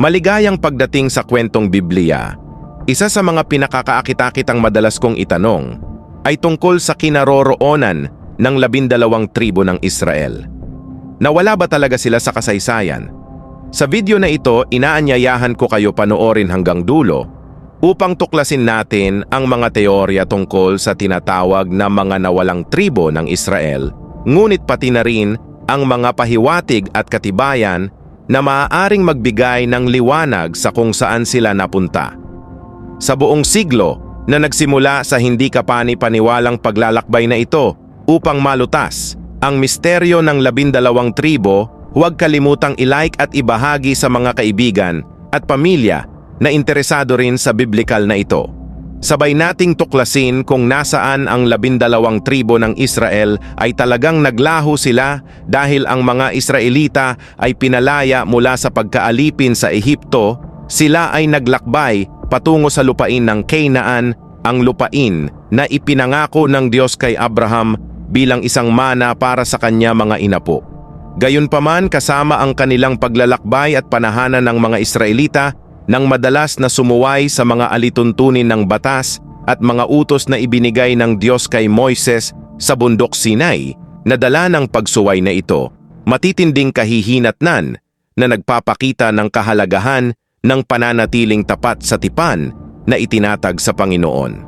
Maligayang pagdating sa kwentong Biblia, isa sa mga pinakakaakit-akitang madalas kong itanong ay tungkol sa kinaroroonan ng labindalawang tribo ng Israel. Nawala ba talaga sila sa kasaysayan? Sa video na ito, inaanyayahan ko kayo panoorin hanggang dulo upang tuklasin natin ang mga teorya tungkol sa tinatawag na mga nawalang tribo ng Israel, ngunit pati na rin ang mga pahiwatig at katibayan na maaaring magbigay ng liwanag sa kung saan sila napunta. Sa buong siglo na nagsimula sa hindi kapani-paniwalang paglalakbay na ito upang malutas ang misteryo ng labindalawang tribo, huwag kalimutang ilike at ibahagi sa mga kaibigan at pamilya na interesado rin sa biblikal na ito. Sabay nating tuklasin kung nasaan ang labindalawang tribo ng Israel ay talagang naglaho sila dahil ang mga Israelita ay pinalaya mula sa pagkaalipin sa Ehipto, sila ay naglakbay patungo sa lupain ng Canaan, ang lupain na ipinangako ng Diyos kay Abraham bilang isang mana para sa kanya mga inapo. Gayunpaman kasama ang kanilang paglalakbay at panahanan ng mga Israelita nang madalas na sumuway sa mga alituntunin ng batas at mga utos na ibinigay ng Diyos kay Moises sa bundok Sinai na dala ng pagsuway na ito, matitinding kahihinatnan na nagpapakita ng kahalagahan ng pananatiling tapat sa tipan na itinatag sa Panginoon.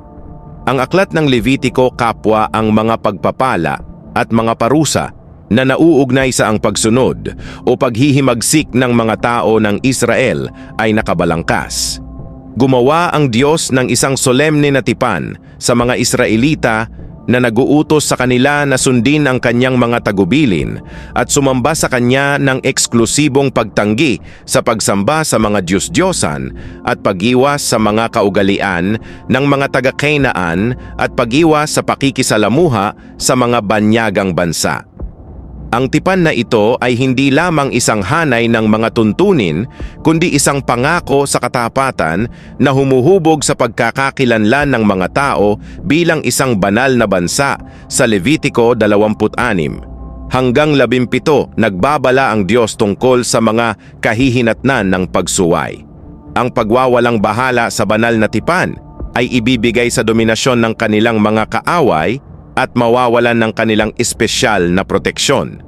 Ang aklat ng Levitico kapwa ang mga pagpapala at mga parusa na nauugnay sa ang pagsunod o paghihimagsik ng mga tao ng Israel ay nakabalangkas. Gumawa ang Diyos ng isang solemne na tipan sa mga Israelita na naguutos sa kanila na sundin ang kanyang mga tagubilin at sumamba sa kanya ng eksklusibong pagtanggi sa pagsamba sa mga Diyos-Diyosan at pagiwas sa mga kaugalian ng mga taga-Kainaan at pagiwas sa pakikisalamuha sa mga banyagang bansa. Ang tipan na ito ay hindi lamang isang hanay ng mga tuntunin, kundi isang pangako sa katapatan na humuhubog sa pagkakakilanlan ng mga tao bilang isang banal na bansa sa Levitico 26. Hanggang 17, nagbabala ang Diyos tungkol sa mga kahihinatnan ng pagsuway. Ang pagwawalang bahala sa banal na tipan ay ibibigay sa dominasyon ng kanilang mga kaaway at mawawalan ng kanilang espesyal na proteksyon.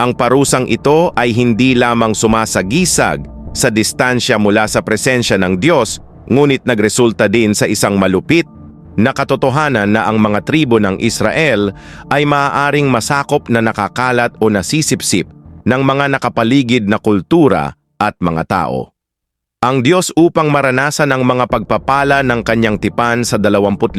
Ang parusang ito ay hindi lamang sumasagisag sa distansya mula sa presensya ng Diyos, ngunit nagresulta din sa isang malupit na katotohanan na ang mga tribo ng Israel ay maaaring masakop na nakakalat o nasisipsip ng mga nakapaligid na kultura at mga tao. Ang Diyos upang maranasan ang mga pagpapala ng kanyang tipan sa 25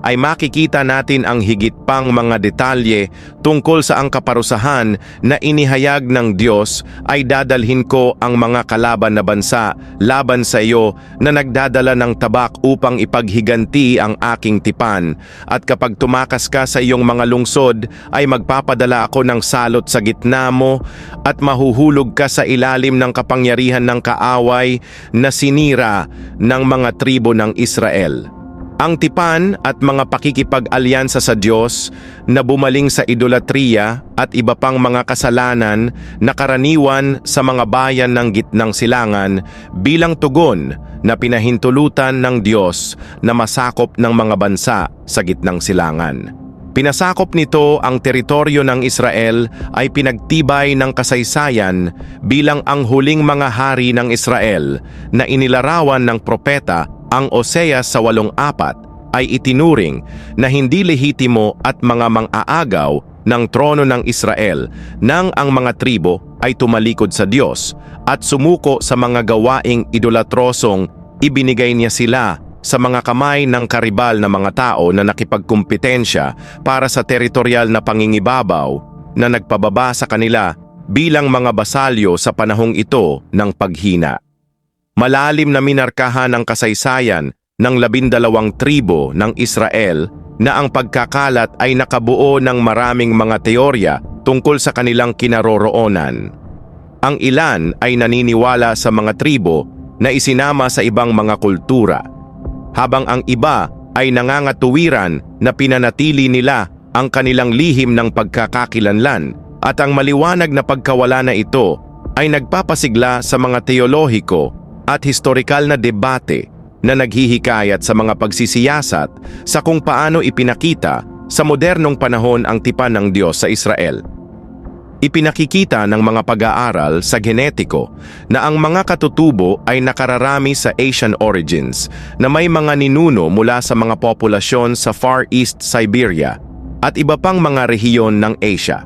ay makikita natin ang higit pang mga detalye tungkol sa ang kaparusahan na inihayag ng Diyos ay dadalhin ko ang mga kalaban na bansa laban sa iyo na nagdadala ng tabak upang ipaghiganti ang aking tipan. At kapag tumakas ka sa iyong mga lungsod ay magpapadala ako ng salot sa gitna mo at mahuhulog ka sa ilalim ng kapangyarihan ng kaaway na sinira ng mga tribo ng Israel. Ang tipan at mga pakikipag-alyansa sa Diyos na bumaling sa idolatriya at iba pang mga kasalanan na karaniwan sa mga bayan ng gitnang silangan bilang tugon na pinahintulutan ng Diyos na masakop ng mga bansa sa gitnang silangan. Pinasakop nito ang teritoryo ng Israel ay pinagtibay ng kasaysayan bilang ang huling mga hari ng Israel na inilarawan ng propeta ang Oseas sa walong apat ay itinuring na hindi lehitimo at mga mang-aagaw ng trono ng Israel nang ang mga tribo ay tumalikod sa Diyos at sumuko sa mga gawaing idolatrosong ibinigay niya sila sa mga kamay ng karibal na mga tao na nakipagkumpetensya para sa teritorial na pangingibabaw na nagpababa sa kanila bilang mga basalyo sa panahong ito ng paghina. Malalim na minarkahan ang kasaysayan ng labindalawang tribo ng Israel na ang pagkakalat ay nakabuo ng maraming mga teorya tungkol sa kanilang kinaroroonan. Ang ilan ay naniniwala sa mga tribo na isinama sa ibang mga kultura habang ang iba ay nangangatuwiran na pinanatili nila ang kanilang lihim ng pagkakakilanlan at ang maliwanag na pagkawala na ito ay nagpapasigla sa mga teolohiko at historikal na debate na naghihikayat sa mga pagsisiyasat sa kung paano ipinakita sa modernong panahon ang tipan ng Diyos sa Israel. Ipinakikita ng mga pag-aaral sa genetiko na ang mga katutubo ay nakararami sa Asian origins na may mga ninuno mula sa mga populasyon sa Far East Siberia at iba pang mga rehiyon ng Asia.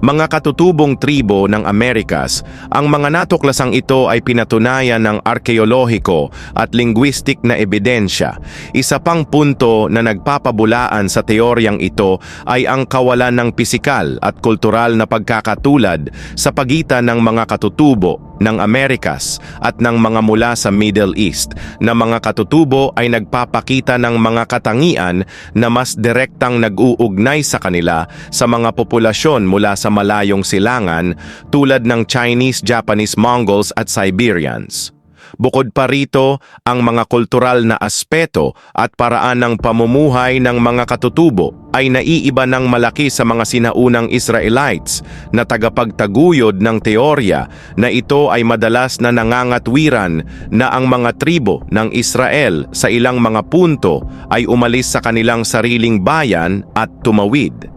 Mga katutubong tribo ng Amerikas, ang mga natuklasang ito ay pinatunayan ng arkeolohiko at linguistic na ebidensya. Isa pang punto na nagpapabulaan sa teoryang ito ay ang kawalan ng pisikal at kultural na pagkakatulad sa pagitan ng mga katutubo ng Amerikas at ng mga mula sa Middle East na mga katutubo ay nagpapakita ng mga katangian na mas direktang nag-uugnay sa kanila sa mga populasyon mula sa malayong silangan tulad ng Chinese, Japanese, Mongols at Siberians. Bukod pa rito, ang mga kultural na aspeto at paraan ng pamumuhay ng mga katutubo ay naiiba ng malaki sa mga sinaunang Israelites na tagapagtaguyod ng teorya na ito ay madalas na nangangatwiran na ang mga tribo ng Israel sa ilang mga punto ay umalis sa kanilang sariling bayan at tumawid.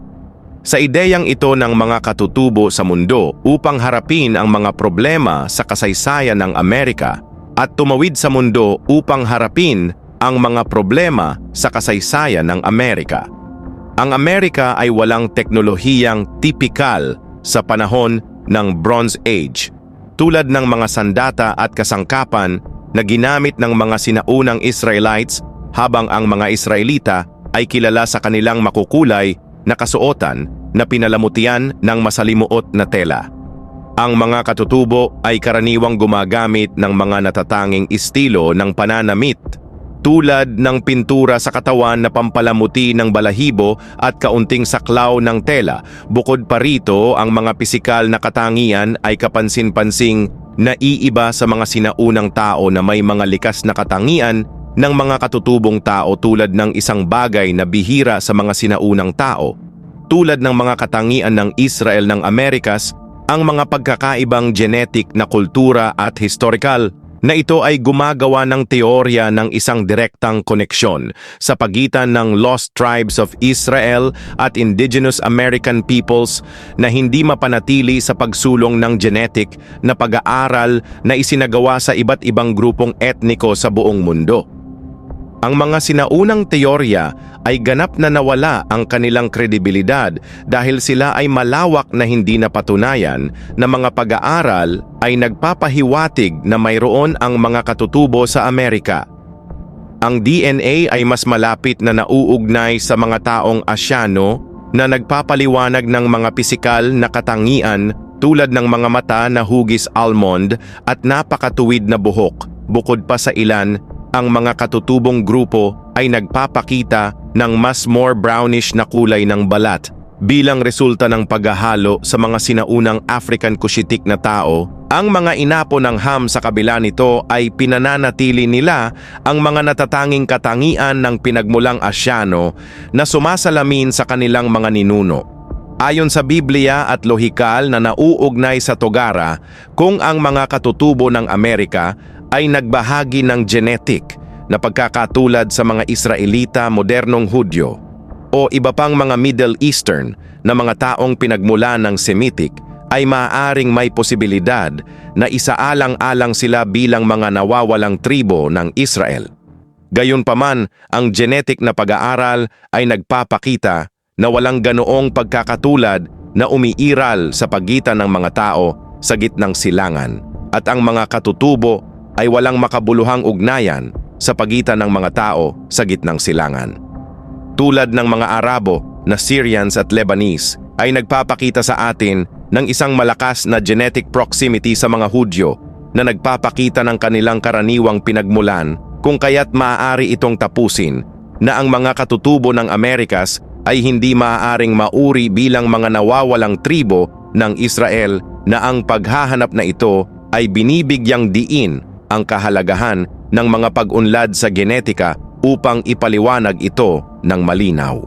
Sa ideyang ito ng mga katutubo sa mundo upang harapin ang mga problema sa kasaysayan ng Amerika, at tumawid sa mundo upang harapin ang mga problema sa kasaysayan ng Amerika. Ang Amerika ay walang teknolohiyang tipikal sa panahon ng Bronze Age, tulad ng mga sandata at kasangkapan na ginamit ng mga sinaunang Israelites habang ang mga Israelita ay kilala sa kanilang makukulay na kasuotan na pinalamutian ng masalimuot na tela. Ang mga katutubo ay karaniwang gumagamit ng mga natatanging estilo ng pananamit tulad ng pintura sa katawan na pampalamuti ng balahibo at kaunting saklaw ng tela. Bukod pa rito, ang mga pisikal na katangian ay kapansin-pansing naiiba sa mga sinaunang tao na may mga likas na katangian ng mga katutubong tao tulad ng isang bagay na bihira sa mga sinaunang tao. Tulad ng mga katangian ng Israel ng Amerikas ang mga pagkakaibang genetic na kultura at historical na ito ay gumagawa ng teorya ng isang direktang koneksyon sa pagitan ng Lost Tribes of Israel at Indigenous American peoples na hindi mapanatili sa pagsulong ng genetic na pag-aaral na isinagawa sa iba't ibang grupong etniko sa buong mundo. Ang mga sinaunang teorya ay ganap na nawala ang kanilang kredibilidad dahil sila ay malawak na hindi napatunayan na mga pag-aaral ay nagpapahiwatig na mayroon ang mga katutubo sa Amerika. Ang DNA ay mas malapit na nauugnay sa mga taong Asyano na nagpapaliwanag ng mga pisikal na katangian tulad ng mga mata na hugis almond at napakatuwid na buhok bukod pa sa ilan ang mga katutubong grupo ay nagpapakita ng mas more brownish na kulay ng balat bilang resulta ng paghahalo sa mga sinaunang African Cushitic na tao, ang mga inapo ng Ham sa kabila nito ay pinananatili nila ang mga natatanging katangian ng pinagmulang Asyano na sumasalamin sa kanilang mga ninuno. Ayon sa Biblia at lohikal na nauugnay sa Togara, kung ang mga katutubo ng Amerika ay nagbahagi ng genetic na pagkakatulad sa mga Israelita modernong Hudyo o iba pang mga Middle Eastern na mga taong pinagmula ng Semitic ay maaaring may posibilidad na isaalang-alang sila bilang mga nawawalang tribo ng Israel. Gayunpaman, ang genetic na pag-aaral ay nagpapakita na walang ganoong pagkakatulad na umiiral sa pagitan ng mga tao sa gitnang silangan at ang mga katutubo ay walang makabuluhang ugnayan sa pagitan ng mga tao sa gitnang silangan. Tulad ng mga Arabo na Syrians at Lebanese ay nagpapakita sa atin ng isang malakas na genetic proximity sa mga Hudyo na nagpapakita ng kanilang karaniwang pinagmulan kung kaya't maaari itong tapusin na ang mga katutubo ng Amerikas ay hindi maaaring mauri bilang mga nawawalang tribo ng Israel na ang paghahanap na ito ay binibigyang diin ang kahalagahan ng mga pag-unlad sa genetika upang ipaliwanag ito ng malinaw.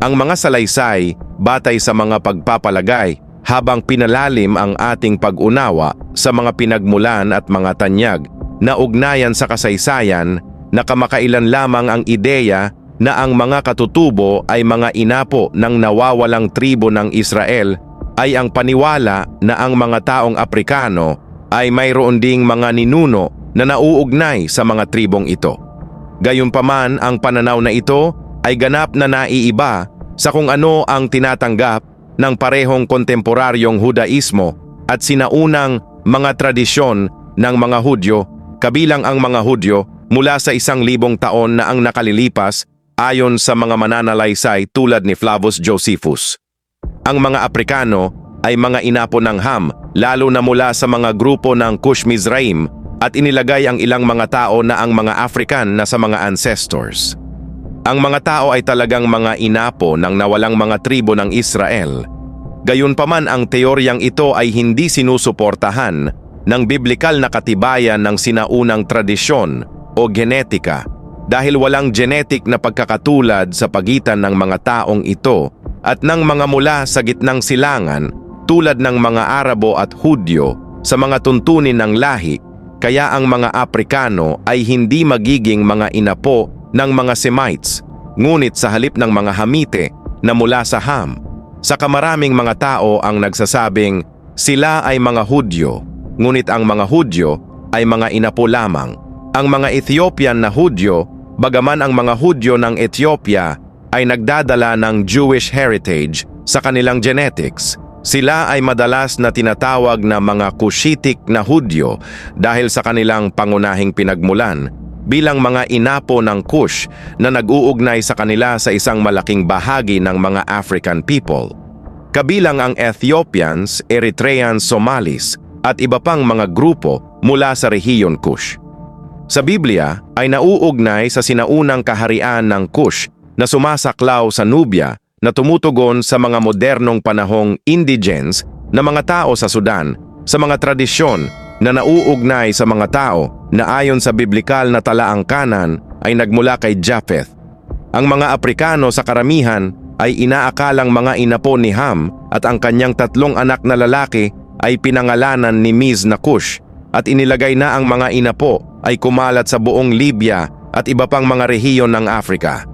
Ang mga salaysay, batay sa mga pagpapalagay, habang pinalalim ang ating pag-unawa sa mga pinagmulan at mga tanyag na ugnayan sa kasaysayan na kamakailan lamang ang ideya na ang mga katutubo ay mga inapo ng nawawalang tribo ng Israel ay ang paniwala na ang mga taong Aprikano ay mayroon ding mga ninuno na nauugnay sa mga tribong ito. Gayunpaman ang pananaw na ito ay ganap na naiiba sa kung ano ang tinatanggap ng parehong kontemporaryong Hudaismo at sinaunang mga tradisyon ng mga Hudyo, kabilang ang mga Hudyo mula sa isang libong taon na ang nakalilipas ayon sa mga mananalaysay tulad ni Flavus Josephus. Ang mga Aprikano ay mga inapo ng Ham, lalo na mula sa mga grupo ng Kush Mizraim at inilagay ang ilang mga tao na ang mga African na sa mga ancestors. Ang mga tao ay talagang mga inapo ng nawalang mga tribo ng Israel. Gayunpaman ang teoryang ito ay hindi sinusuportahan ng biblikal na katibayan ng sinaunang tradisyon o genetika dahil walang genetic na pagkakatulad sa pagitan ng mga taong ito at ng mga mula sa gitnang silangan tulad ng mga Arabo at Hudyo sa mga tuntunin ng lahi kaya ang mga Aprikano ay hindi magiging mga inapo ng mga Semites, ngunit sa halip ng mga Hamite na mula sa Ham. Sa kamaraming mga tao ang nagsasabing sila ay mga Hudyo, ngunit ang mga Hudyo ay mga inapo lamang. Ang mga Ethiopian na Hudyo, bagaman ang mga Hudyo ng Ethiopia ay nagdadala ng Jewish heritage sa kanilang genetics, sila ay madalas na tinatawag na mga Cushitic na Hudyo dahil sa kanilang pangunahing pinagmulan bilang mga inapo ng Kush na nag-uugnay sa kanila sa isang malaking bahagi ng mga African people. Kabilang ang Ethiopians, Eritreans, Somalis at iba pang mga grupo mula sa rehiyon Kush. Sa Biblia ay nauugnay sa sinaunang kaharian ng Kush na sumasaklaw sa Nubia na tumutugon sa mga modernong panahong indigens na mga tao sa Sudan sa mga tradisyon na nauugnay sa mga tao na ayon sa biblikal na talaang kanan ay nagmula kay Japheth. Ang mga Aprikano sa karamihan ay inaakalang mga inapo ni Ham at ang kanyang tatlong anak na lalaki ay pinangalanan ni Miz na Cush at inilagay na ang mga inapo ay kumalat sa buong Libya at iba pang mga rehiyon ng Afrika.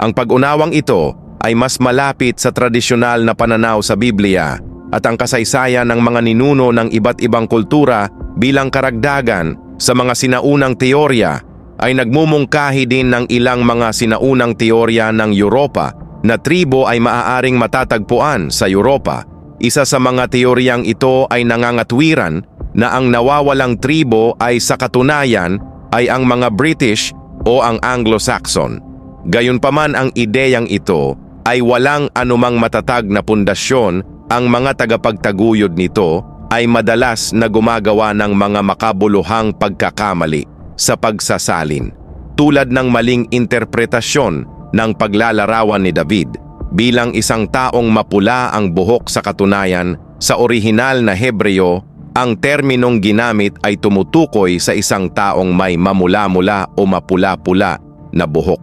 Ang pag-unawang ito ay mas malapit sa tradisyonal na pananaw sa Biblia at ang kasaysayan ng mga ninuno ng iba't ibang kultura bilang karagdagan sa mga sinaunang teorya ay nagmumungkahi din ng ilang mga sinaunang teorya ng Europa na tribo ay maaaring matatagpuan sa Europa. Isa sa mga teoryang ito ay nangangatwiran na ang nawawalang tribo ay sa katunayan ay ang mga British o ang Anglo-Saxon. Gayunpaman ang ideyang ito ay walang anumang matatag na pundasyon ang mga tagapagtaguyod nito ay madalas na gumagawa ng mga makabuluhang pagkakamali sa pagsasalin tulad ng maling interpretasyon ng paglalarawan ni David bilang isang taong mapula ang buhok sa katunayan sa orihinal na Hebreo ang terminong ginamit ay tumutukoy sa isang taong may mamula-mula o mapula-pula na buhok.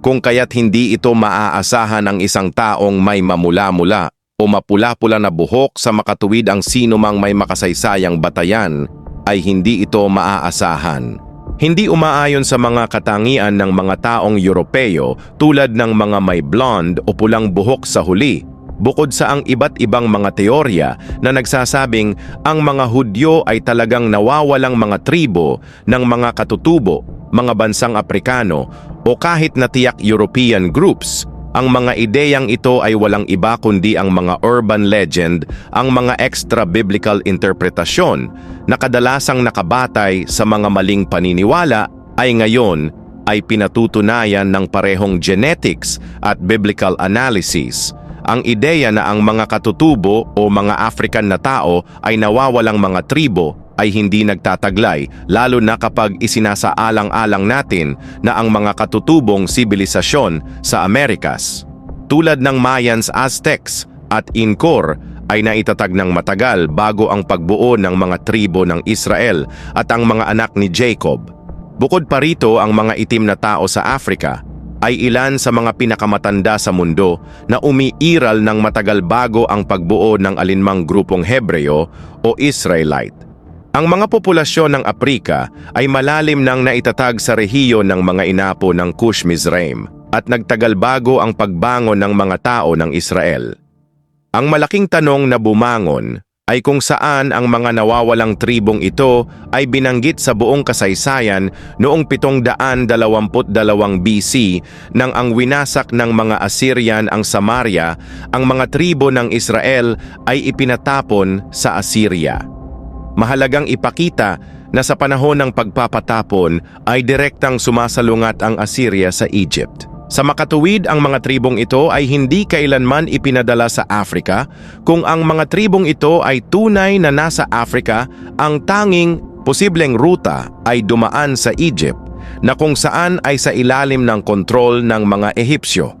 Kung kaya't hindi ito maaasahan ang isang taong may mamula-mula o mapula-pula na buhok sa makatuwid ang sino mang may makasaysayang batayan ay hindi ito maaasahan. Hindi umaayon sa mga katangian ng mga taong Europeo tulad ng mga may blonde o pulang buhok sa huli, bukod sa ang iba't ibang mga teorya na nagsasabing ang mga Hudyo ay talagang nawawalang mga tribo ng mga katutubo, mga bansang Aprikano o kahit na tiyak European groups ang mga ideyang ito ay walang iba kundi ang mga urban legend, ang mga extra-biblical interpretasyon na kadalasang nakabatay sa mga maling paniniwala ay ngayon ay pinatutunayan ng parehong genetics at biblical analysis. Ang ideya na ang mga katutubo o mga African na tao ay nawawalang mga tribo ay hindi nagtataglay lalo na kapag isinasaalang-alang natin na ang mga katutubong sibilisasyon sa Amerikas tulad ng Mayans Aztecs at Incor ay naitatag ng matagal bago ang pagbuo ng mga tribo ng Israel at ang mga anak ni Jacob. Bukod pa rito ang mga itim na tao sa Africa, ay ilan sa mga pinakamatanda sa mundo na umiiral ng matagal bago ang pagbuo ng alinmang grupong Hebreo o Israelite. Ang mga populasyon ng Aprika ay malalim nang naitatag sa rehiyon ng mga inapo ng Cush Mizraim at nagtagal bago ang pagbangon ng mga tao ng Israel. Ang malaking tanong na bumangon ay kung saan ang mga nawawalang tribong ito ay binanggit sa buong kasaysayan noong 722 BC nang ang winasak ng mga Assyrian ang Samaria, ang mga tribo ng Israel ay ipinatapon sa Assyria. Mahalagang ipakita na sa panahon ng pagpapatapon ay direktang sumasalungat ang Assyria sa Egypt. Sa makatuwid, ang mga tribong ito ay hindi kailanman ipinadala sa Africa. Kung ang mga tribong ito ay tunay na nasa Africa, ang tanging posibleng ruta ay dumaan sa Egypt na kung saan ay sa ilalim ng kontrol ng mga Ehipsyo.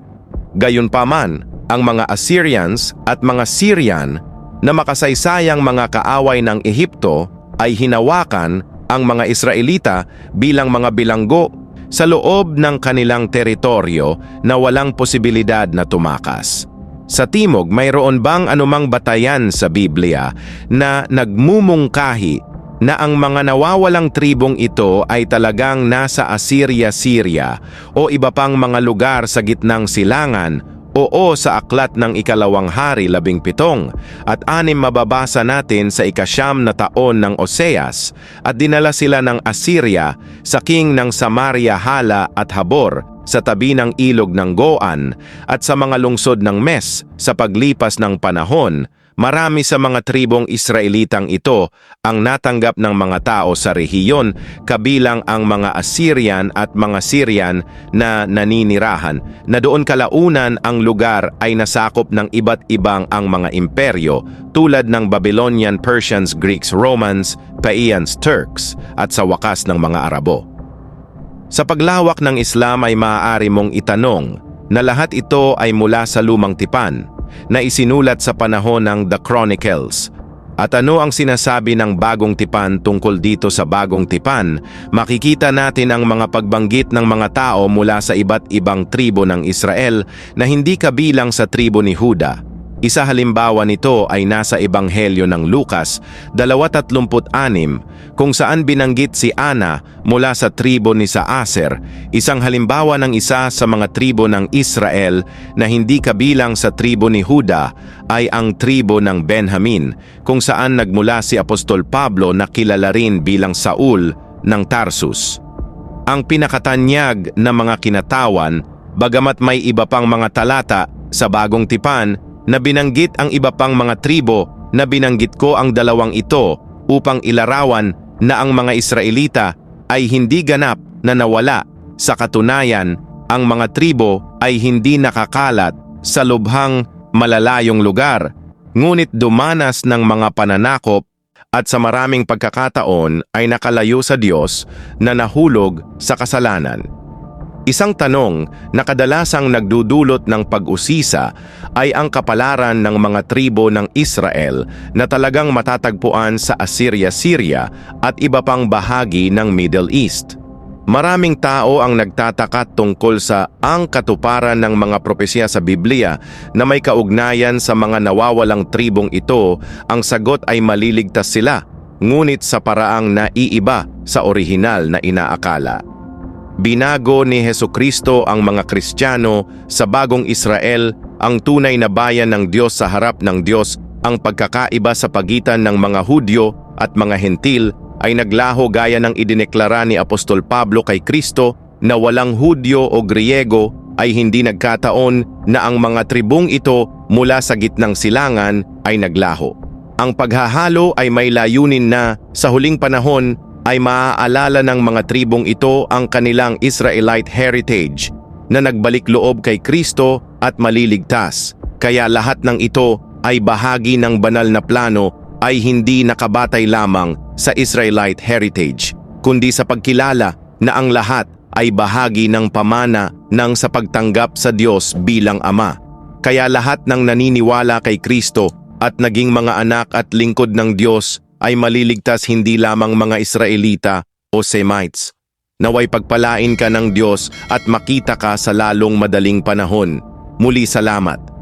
Gayunpaman, ang mga Assyrians at mga Syrian na makasaysayang mga kaaway ng Ehipto ay hinawakan ang mga Israelita bilang mga bilanggo sa loob ng kanilang teritoryo na walang posibilidad na tumakas. Sa timog, mayroon bang anumang batayan sa Biblia na nagmumungkahi na ang mga nawawalang tribong ito ay talagang nasa Assyria-Syria o iba pang mga lugar sa gitnang silangan Oo sa aklat ng ikalawang hari labing pitong at anim mababasa natin sa ikasyam na taon ng Oseas at dinala sila ng Assyria sa king ng Samaria Hala at Habor sa tabi ng ilog ng Goan at sa mga lungsod ng Mes sa paglipas ng panahon Marami sa mga tribong Israelitang ito ang natanggap ng mga tao sa rehiyon kabilang ang mga Assyrian at mga Syrian na naninirahan na doon kalaunan ang lugar ay nasakop ng iba't ibang ang mga imperyo tulad ng Babylonian, Persians, Greeks, Romans, Paians, Turks at sa wakas ng mga Arabo. Sa paglawak ng Islam ay maaari mong itanong na lahat ito ay mula sa lumang tipan na isinulat sa panahon ng The Chronicles. At ano ang sinasabi ng bagong tipan tungkol dito sa bagong tipan? Makikita natin ang mga pagbanggit ng mga tao mula sa iba't ibang tribo ng Israel na hindi kabilang sa tribo ni Huda. Isa halimbawa nito ay nasa Ebanghelyo ng Lucas 2.36 kung saan binanggit si Ana mula sa tribo ni Saaser, isang halimbawa ng isa sa mga tribo ng Israel na hindi kabilang sa tribo ni Huda ay ang tribo ng Benjamin kung saan nagmula si Apostol Pablo na kilala rin bilang Saul ng Tarsus. Ang pinakatanyag na mga kinatawan, bagamat may iba pang mga talata sa bagong tipan na binanggit ang iba pang mga tribo na binanggit ko ang dalawang ito upang ilarawan na ang mga Israelita ay hindi ganap na nawala. Sa katunayan, ang mga tribo ay hindi nakakalat sa lubhang malalayong lugar, ngunit dumanas ng mga pananakop at sa maraming pagkakataon ay nakalayo sa Diyos na nahulog sa kasalanan. Isang tanong na kadalasang nagdudulot ng pag-usisa ay ang kapalaran ng mga tribo ng Israel na talagang matatagpuan sa Assyria-Syria at iba pang bahagi ng Middle East. Maraming tao ang nagtataka tungkol sa ang katuparan ng mga propesya sa Biblia na may kaugnayan sa mga nawawalang tribong ito, ang sagot ay maliligtas sila, ngunit sa paraang naiiba sa orihinal na inaakala. Binago ni Heso Kristo ang mga Kristiyano sa bagong Israel, ang tunay na bayan ng Diyos sa harap ng Diyos, ang pagkakaiba sa pagitan ng mga Hudyo at mga Hentil ay naglaho gaya ng idineklara ni Apostol Pablo kay Kristo na walang Hudyo o Griego ay hindi nagkataon na ang mga tribong ito mula sa gitnang silangan ay naglaho. Ang paghahalo ay may layunin na sa huling panahon ay maaalala ng mga tribong ito ang kanilang Israelite heritage na nagbalik loob kay Kristo at maliligtas. Kaya lahat ng ito ay bahagi ng banal na plano ay hindi nakabatay lamang sa Israelite heritage, kundi sa pagkilala na ang lahat ay bahagi ng pamana ng sa pagtanggap sa Diyos bilang Ama. Kaya lahat ng naniniwala kay Kristo at naging mga anak at lingkod ng Diyos ay maliligtas hindi lamang mga Israelita o Semites, Naway pagpalain ka ng Diyos at makita ka sa lalong madaling panahon. Muli salamat.